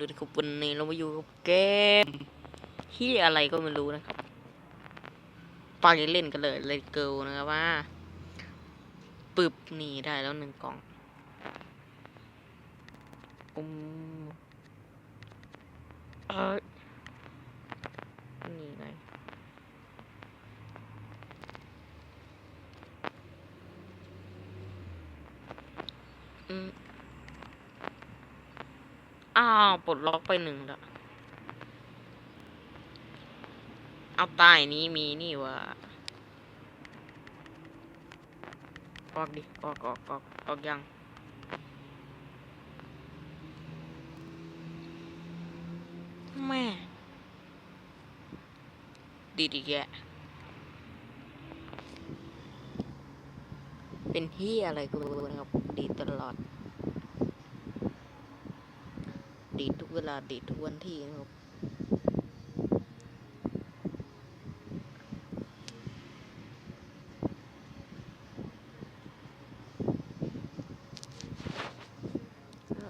ดูนะครับวันนี้เรามาอยู่กับเกมที่อะไรก็ไม่รู้นะครับไปเล่นกันเลยเลยเกิลนะครับว่าปึบนี่ได้แล้วหนึ่งกล่องอืมเออนี่ไงอืม อ้าวปลดล็อกไปหนึ่งล้วเอาใต้นี้มีนี่วะออกดิออกออกออกออกยังแม่ดีดีแกเป็นที่อะไรก็ไม่รู้นะครับดีตลอด ดีดทุกเวลาดีดทุกวันที่นะครับ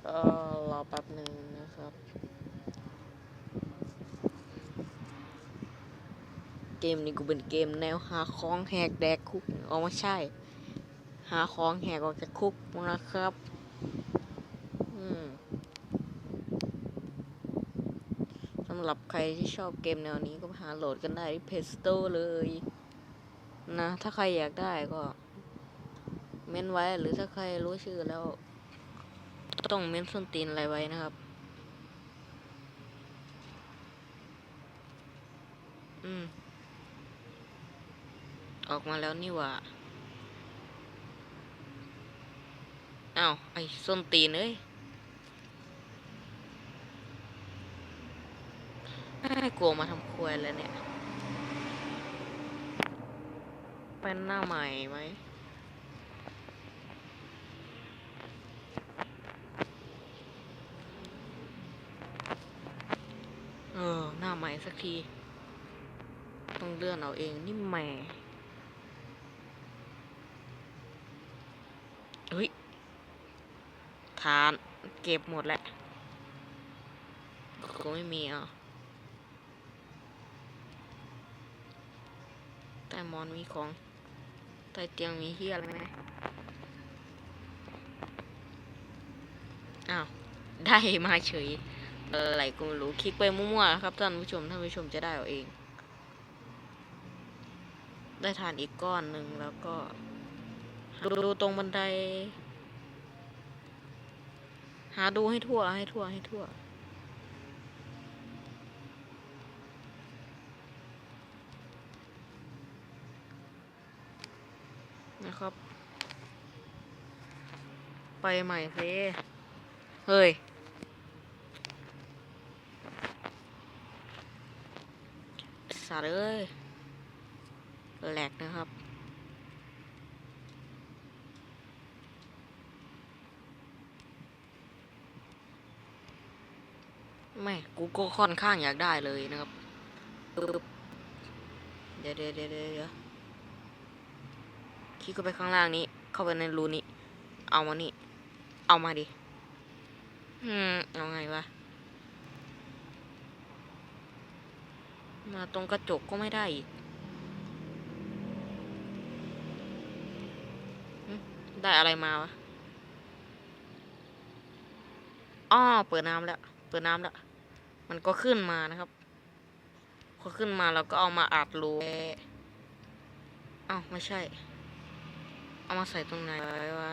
เออรอแป๊บหนึ่งนะครับ เกมนี้กูเป็นเกมแนวหาของแหกแดกคุกเอาไม่ใช่ หาของแหกออกจากคุกนะครับ อืม สำ หรับใครที่ชอบเกมแนวนี้ก็หาโหลดกันได้ที่ Play Store เลย นะ ถ้าใครอยากได้ก็ เม้นไว้หรือถ้าใครรู้ชื่อแล้ว ต้องเม้นส้นตีนอะไรไว้นะครับ อืม ออกมาแล้วนี่ว่าอ้าว ไอ้ส้นตีนเอ้ย ไม่กลัวมาทำครัวแล้วเนี่ย เป็นหน้าใหม่ไหมเออ หน้าใหม่สักที ต้องเลื่อนเอาเองนี่แหม่เฮ้ยทานเก็บหมดแหละก็ไม่มีอะ ใต้ห มอนมีของใต้เตียงมีเฮียอะไรไหมอ้าว ได้มาเฉย อะไรก็ไม่รู้คลิกไปมั่วๆครับท่านผู้ชม ท่านผู้ชมจะได้เอาเอง ได้ทานอีกก้อนหนึ่งแล้วก็ ดูตรงบันได หาดูให้ทั่วให้ทั่วให้ทั่ว นะครับ ไปใหม่เพเฮ้ยสัตว์เอ้ยแหลกนะครับไม่กูก็ค่อนข้างอยากได้เลยนะครับปึ๊บเดี๋ยวเดี๋ยวเดี๋ยวเดี๋ยว คลิกเข้าไปข้างล่างนี้ เข้าไปในรูนี้ เอามานี่ เอามาดิ อืม เอาไงวะ มาตรงกระจกก็ไม่ได้อีกได้อะไรมาวะ อ้อ เปิดน้ำแล้ว เปิดน้ำแล้ว มันก็ขึ้นมานะครับ พอขึ้นมาเราก็เอามาอัดรูเอ้าไม่ใช่ เอามาใส่ตรงไหนไว้วะ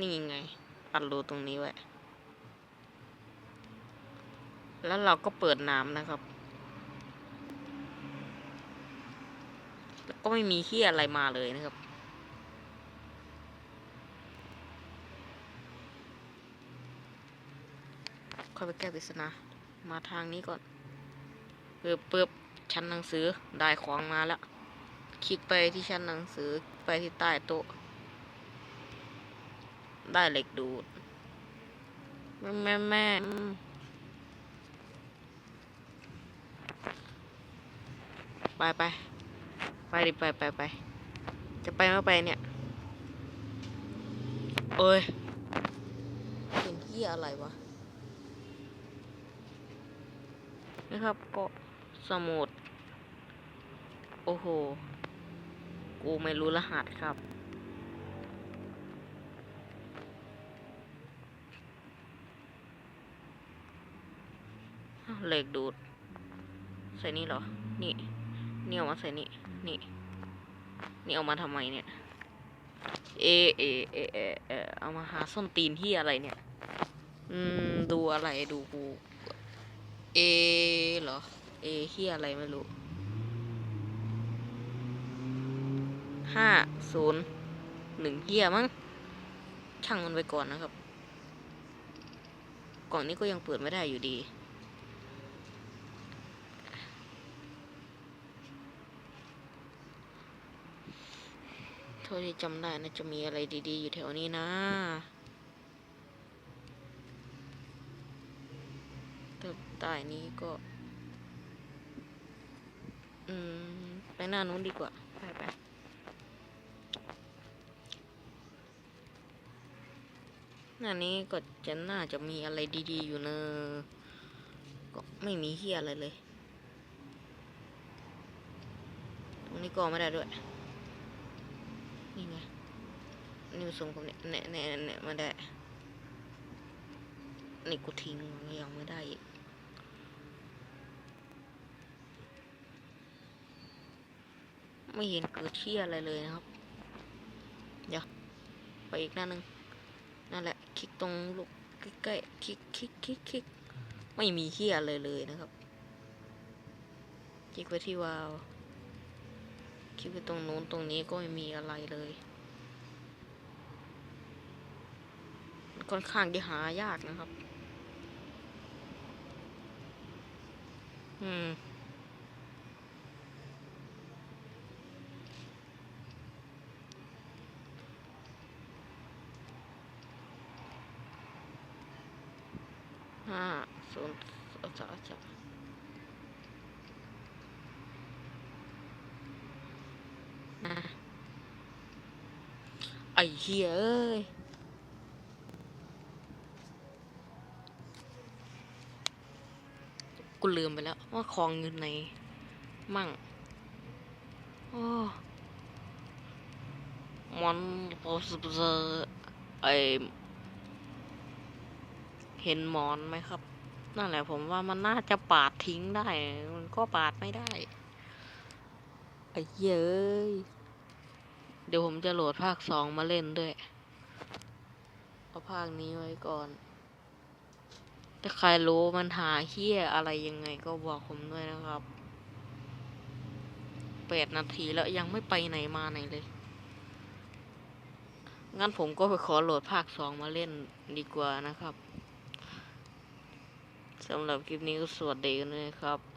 นี่ไงอัดรูตรงนี้ไว้ แล้วเราก็เปิดน้ำนะครับ แล้วก็ไม่มีที่อะไรมาเลยนะครับ ค่อยไปแก้ปริศนา มาทางนี้ก่อน ปึ๊บปึ๊บชั้นหนังสือได้ของมาแล้ว คลิกไปที่ชั้นหนังสือไปที่ใต้โต๊ะ ได้เหล็กดูดแม่แม่แม่ไปไปไปดิไปไปไปจะไปไม่ไปเนี่ยเอ้ยเป็นที่อะไรวะนะครับก็ สมุด โอ้โห กูไม่รู้รหัสครับ เหล็กดูด ใส่นี่เหรอ นี่ นี่เอามาใส่นี่ นี่ นี่เอามาทำไมเนี่ย เอ เอ เอ เอ เอ เอามาหาส้นตีนที่อะไรเนี่ย อืม ดูอะไรดูกู เอเหรอ เอเฮียอะไรไม่รู้ห้าศูนย์หนึ่งเฮียมั้งช่างมันไปก่อนนะครับ กล่องนี้ก็ยังเปิดไม่ได้อยู่ดีเท่าที่จำได้นะจะมีอะไรดีๆ อยู่แถวนี้นะแต่ใต้นี้ก็ อืม ไปหน้านู้นดีกว่า ไปไปหน้านี้ก็จะน่าจะมีอะไรดีๆอยู่เนอะก็ไม่มีเฮียอะไรเลย ตรงนี้ก็ไม่ได้ด้วย นี่ไงนี่มันส่งผมเนี่ยเนี่ยเนี่ยเนี่ยมาได้ นี่กูทิ้งยังไม่ได้อีก ไม่เห็นเกิดเที่ยอะไรเลยนะครับ เดี๋ยว ไปอีกหน้านึงนั่นแหละ คลิกตรงลูกใกล้ๆคลิกคลิกคลิกคลิกไม่มีเที่ยอะไรเลยนะครับ คลิกไปที่วาล์วคลิกไปตรงนู้นตรงนี้ก็ไม่มีอะไรเลยค่อนข้างที่หายากนะครับ อืม ห้า ศูนย์สองสามสามอะไอ้เหี้ยเอ้ยกูลืมไปแล้วว่าของอยู่ไหนมั่งโอ้มันโอสเซอร์ไอเห็นมอนไหมครับ นั่นแหละผมว่ามันน่าจะปาดทิ้งได้ มันก็ปาดไม่ได้ไอ้เย้ยเดี๋ยวผมจะโหลดภาคสองมาเล่นด้วย เอาภาคนี้ไว้ก่อน ถ้าใครรู้มันหาเฮี้ยอะไรยังไงก็บอกผมด้วยนะครับแปดนาทีแล้วยังไม่ไปไหนมาไหนเลย งั้นผมก็ไปขอโหลดภาคสองมาเล่นดีกว่านะครับ สำหรับคลิปนี้ก็สวัสดีกันเลยครับ